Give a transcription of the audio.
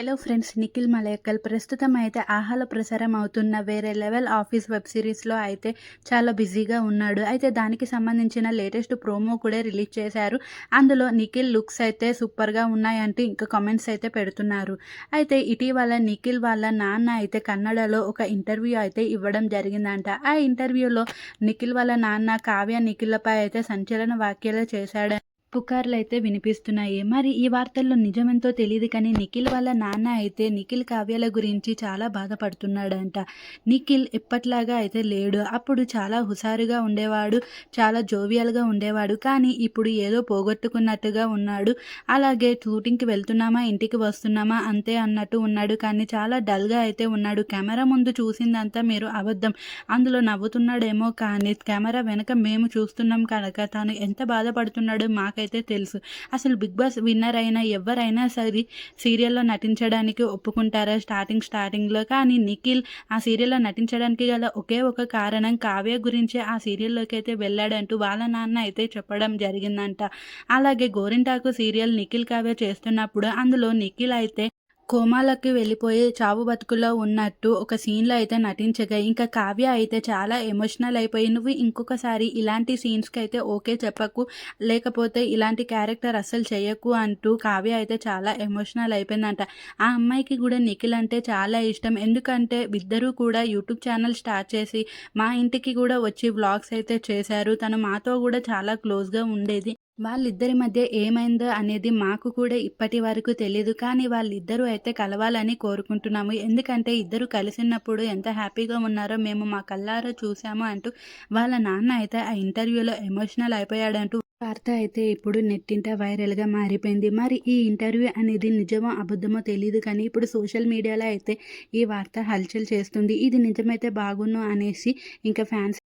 Hello friends Nikhil Maliyakkal. ప్రస్తుతం అయితే ఆహాల ప్రసారం అవుతున్న వేరే లెవెల్ ఆఫీస్ వెబ్ సిరీస్లో అయితే చాలా బిజీగా ఉన్నాడు. అయితే దానికి సంబంధించిన లేటెస్ట్ ప్రోమో కూడా రిలీజ్ చేశారు. అందులో నిఖిల్ లుక్స్ అయితే సూపర్గా ఉన్నాయంటూ ఇంకా కామెంట్స్ అయితే పెడుతున్నారు. అయితే ఇటీవల నిఖిల్ వాళ్ళ నాన్న అయితే కన్నడలో ఒక ఇంటర్వ్యూ అయితే ఇవ్వడం జరిగిందంట. ఆ ఇంటర్వ్యూలో నిఖిల్ వాళ్ళ నాన్న కావ్య నిఖిల్లపై అయితే సంచలన వ్యాఖ్యలు చేశాడు పుకార్లు అయితే వినిపిస్తున్నాయి. మరి ఈ వార్తల్లో నిజమెంతో తెలియదు కానీ నిఖిల్ వాళ్ళ నాన్న అయితే నిఖిల్ కావ్యాల గురించి చాలా బాధపడుతున్నాడంట. నిఖిల్ ఎప్పట్లాగా అయితే లేడు. అప్పుడు చాలా హుషారుగా ఉండేవాడు చాలా జోవియల్గా ఉండేవాడు. కానీ ఇప్పుడు ఏదో పోగొట్టుకున్నట్టుగా ఉన్నాడు. అలాగే షూటింగ్కి వెళ్తున్నామా ఇంటికి వస్తున్నామా అంతే అన్నట్టు ఉన్నాడు. కానీ చాలా డల్గా అయితే ఉన్నాడు. కెమెరా ముందు చూసిందంతా మీరు అబద్ధం. అందులో నవ్వుతున్నాడేమో కానీ కెమెరా వెనక మేము చూస్తున్నాం కనుక తను ఎంత బాధపడుతున్నాడో నాకైతే తెలుసు. అసలు బిగ్ బాస్ విన్నర్ అయినా ఎవరైనా సరే సీరియల్లో నటించడానికి ఒప్పుకుంటారా? స్టార్టింగ్ స్టార్టింగ్లో కానీ నిఖిల్ ఆ సీరియల్లో నటించడానికి గల ఒకే ఒక కారణం కావ్య గురించి ఆ సీరియల్లోకి అయితే వెళ్ళాడంటూ వాళ్ళ నాన్న అయితే చెప్పడం జరిగిందంట. అలాగే గోరింటాకు సీరియల్ నిఖిల్ కావ్య చేస్తున్నప్పుడు అందులో నిఖిల్ అయితే కోమాలకి వెళ్ళిపోయి చావు బతుకులో ఉన్నట్టు ఒక సీన్లో అయితే నటించగా ఇంకా కావ్య అయితే చాలా ఎమోషనల్ అయిపోయి నువ్వు ఇంకొకసారి ఇలాంటి సీన్స్కి అయితే ఓకే చెప్పకు లేకపోతే ఇలాంటి క్యారెక్టర్ అస్సలు చేయకు అంటూ కావ్య అయితే చాలా ఎమోషనల్ అయిపోయిందంట. ఆ అమ్మాయికి కూడా నిఖిల్ అంటే చాలా ఇష్టం. ఎందుకంటే ఇద్దరూ కూడా యూట్యూబ్ ఛానల్ స్టార్ట్ చేసి మా ఇంటికి కూడా వచ్చి వ్లాగ్స్ అయితే చేశారు. తను మాతో కూడా చాలా క్లోజ్గా ఉండేది. వాళ్ళిద్దరి మధ్య ఏమైందో అనేది మాకు కూడా ఇప్పటి వరకు తెలియదు కానీ వాళ్ళిద్దరూ అయితే కలవాలని కోరుకుంటున్నాము. ఎందుకంటే ఇద్దరు కలిసినప్పుడు ఎంత హ్యాపీగా ఉన్నారో మేము మా కళ్ళారో చూసాము అంటూ వాళ్ళ నాన్న అయితే ఆ ఇంటర్వ్యూలో ఎమోషనల్ అయిపోయాడంటూ వార్త అయితే ఇప్పుడు నెట్టింట వైరల్గా మారిపోయింది. మరి ఈ ఇంటర్వ్యూ అనేది నిజమో అబద్ధమో తెలియదు కానీ ఇప్పుడు సోషల్ మీడియాలో అయితే ఈ వార్త హల్చల్ చేస్తుంది. ఇది నిజమైతే బాగున్ను అనేసి ఇంకా ఫ్యాన్స్